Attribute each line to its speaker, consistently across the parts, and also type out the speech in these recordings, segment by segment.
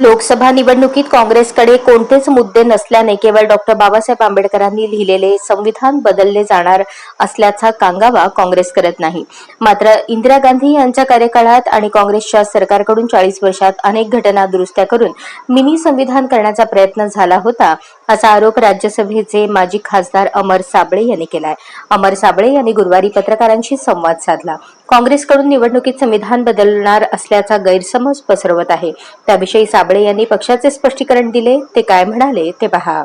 Speaker 1: लोकसभा निवडणुकीत काँग्रेसकडे कोणतेच मुद्दे नसल्याने केवळ डॉक्टर बाबासाहेब आंबेडकरांनी लिहिलेले संविधान बदलले जाणार असल्याचा कांगावा काँग्रेस करत नाही. मात्र इंदिरा गांधी यांच्या कार्यकाळात आणि काँग्रेसच्या सरकारकडून चाळीस वर्षात अनेक घटना दुरुस्त्या करून मिनी संविधान करण्याचा प्रयत्न झाला होता असा आरोप राज्यसभेचे माजी खासदार अमर साबळे यांनी केलाय. अमर साबळे यांनी गुरुवारी पत्रकारांशी संवाद साधला. काँग्रेसकडून निवडणुकीत संविधान बदलणार असल्याचा गैरसमज पसरवत आहे. त्याविषयी साबळे यांनी पक्षाचे स्पष्टीकरण दिले ते काय म्हणाले ते पहा.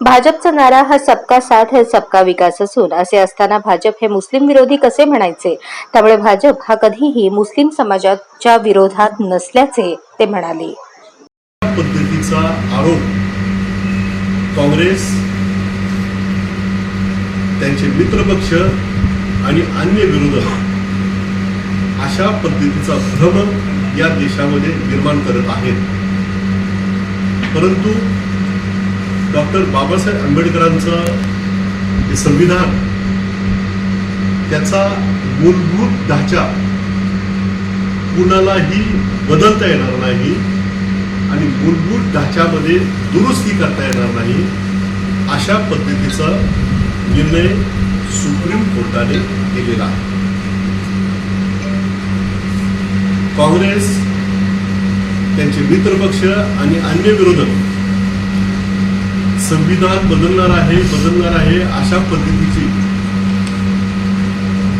Speaker 1: भाजपचा नारा हा सबका साथ है सबका विकास असून असे असताना भाजप हे मुस्लिम विरोधी कसे म्हणायचे? त्यामुळे भाजप हा कधीही मुस्लिम समाजाच्या विरोधात नसल्याचे ते म्हणाले.
Speaker 2: पद्धतीचा आरोप काँग्रेस त्यांचे मित्रपक्ष आणि अन्य विरोधक अशा पद्धतीचा भ्रम या देशामध्ये निर्माण करत आहेत. परंतु डॉक्टर बाबासाहेब आंबेडकरांचं हे संविधान त्याचा मूलभूत ढाचा कुणालाही बदलता येणार नाही आणि मूलभूत ढाच्यामध्ये दुरुस्ती करता येणार नाही अशा पद्धतीचा निर्णय सुप्रीम कोर्टाने दिलेला आहे. काँग्रेस त्यांचे मित्रपक्ष आणि अन्य विरोधक संविधान बदलणार आहे बदलणार आहे अशा पद्धतीची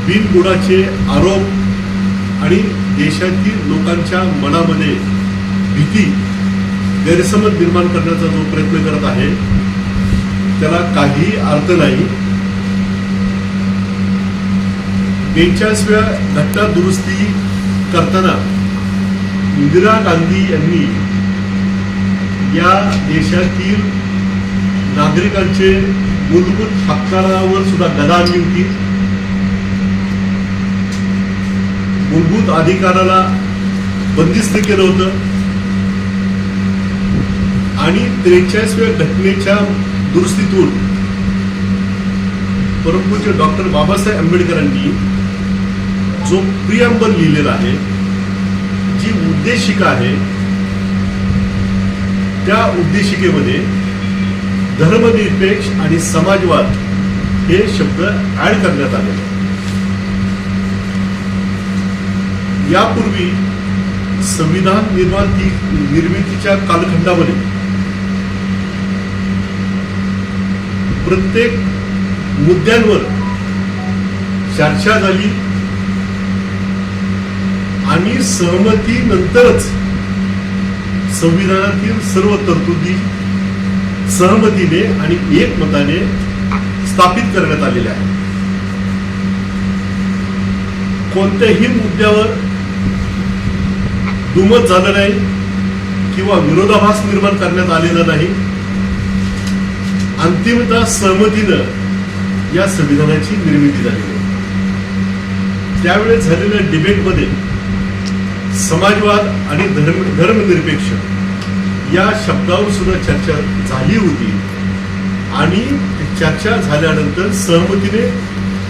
Speaker 2: बिनबुडाचे आरोप आणि देशातील लोकांच्या मनामध्ये भीती गैरसमज निर्माण करण्याचा जो प्रयत्न करत आहे त्याला काही अर्थ नाही. बेचाळीसव्या घटना दुरुस्ती करताना इंदिरा गांधी यांनी या देशातील नागरिकांचे मूलभूत हक्कांवर सुद्धा गदा आणली होती. मूलभूत अधिकाराला बंदिस्त केलं होतं. आणि त्रेचाळीसव्या घटनेच्या दुरुस्तीतून परमपूज्य डॉक्टर बाबासाहेब आंबेडकरांनी जो प्रियंबल लिहिलेला आहे जी उद्देशिका आहे त्या उद्देशिकेमध्ये धर्मनिरपेक्ष आणि समाजवाद हे शब्द ऍड करण्यात आले यापूर्वी संविधान निर्माती निर्मितीच्या कालखंडामध्ये प्रत्येक मुद्द्यांवर चर्चा झाली. आणि सहमतीनंतरच संविधानातील सर्व तरतुदी सहमतीने आणि एकमताने स्थापित करण्यात आलेल्या आहेत. कोणत्याही मुद्द्यावर दुमत झालं नाही किंवा विरोधाभास निर्माण करण्यात आलेला नाही. अंतिमतः सहमतीनं या संविधानाची निर्मिती झाली. त्यावेळेस झालेल्या डिबेटमध्ये समाजवाद आणि धर्म धर्मनिरपेक्ष या शब्दावर सुद्धा चर्चा झाली होती. आणि चर्चा झाल्यानंतर सहमतीने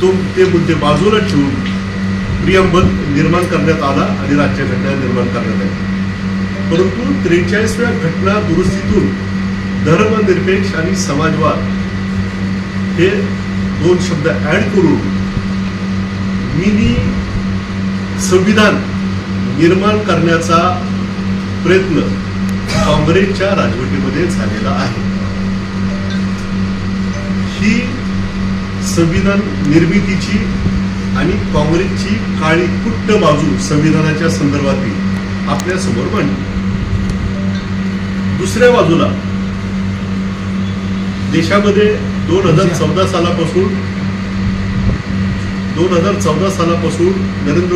Speaker 2: तो ते मुद्दे बाजूला ठेवून प्रियंबल निर्माण करण्यात आला आणि राज्यघटना निर्माण करण्यात आली. परंतु त्रेचाळीसव्या घटना दुरुस्तीतून धर्मनिरपेक्ष आणि समाजवाद हे दोन शब्द ॲड करून मिनी संविधान निर्माण करण्याचा प्रयत्न काँग्रेसच्या राजवटीमध्ये झालेला आहे. ही संविधान निर्मितीची आणि काँग्रेसची काळी कुट्ट बाजू संविधानाच्या संदर्भातील आपल्यासमोर मांडली दुसऱ्या बाजूला देशामध्ये दोन हजार चौदा सालापासून दोन हजार चौदा सालापासून नरेंद्र